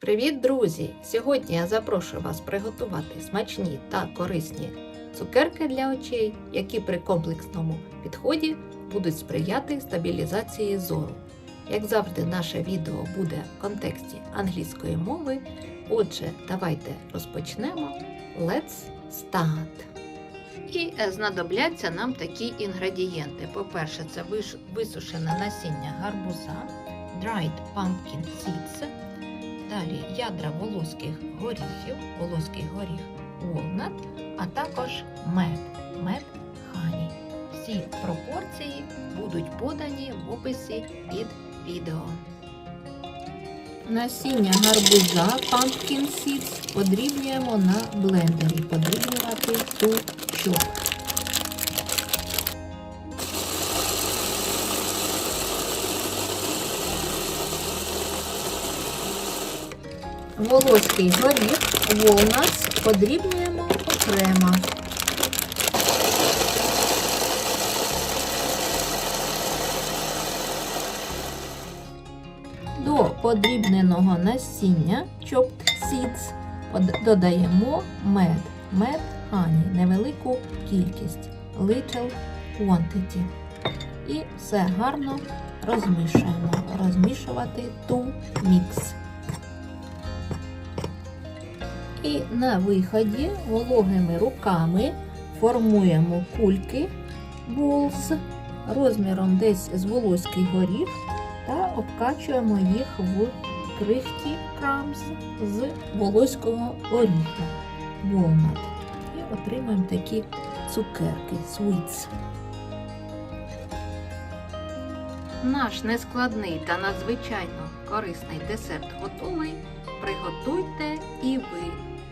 Привіт, друзі! Сьогодні я запрошую вас приготувати смачні та корисні цукерки для очей, які при комплексному підході будуть сприяти стабілізації зору. Як завжди, наше відео буде в контексті англійської мови. Отже, давайте розпочнемо. Let's start! І е, знадобляться нам такі інгредієнти. По-перше, це висушене насіння гарбуза, dried pumpkin seeds, ядра волоських горіхів, волоський горіх walnut, а також мед, мед хані. Всі пропорції будуть подані в описі під відео. Насіння гарбуза pumpkin seeds подрібнюємо на блендері. Подрібнювати ту Волоський горіх, волнас подрібнюємо окремо. До подрібненого насіння chopped seeds додаємо мед, мед хані, невелику кількість, little quantity. І все гарно розмішуємо. Розмішувати to mix. І на виході вологими руками формуємо кульки balls розміром десь з волоський горіх та обкачуємо їх в крихті крамс з волоського оріха walnut. І отримаємо такі цукерки sweets. Наш нескладний та надзвичайно корисний десерт готовий. Приготуйте.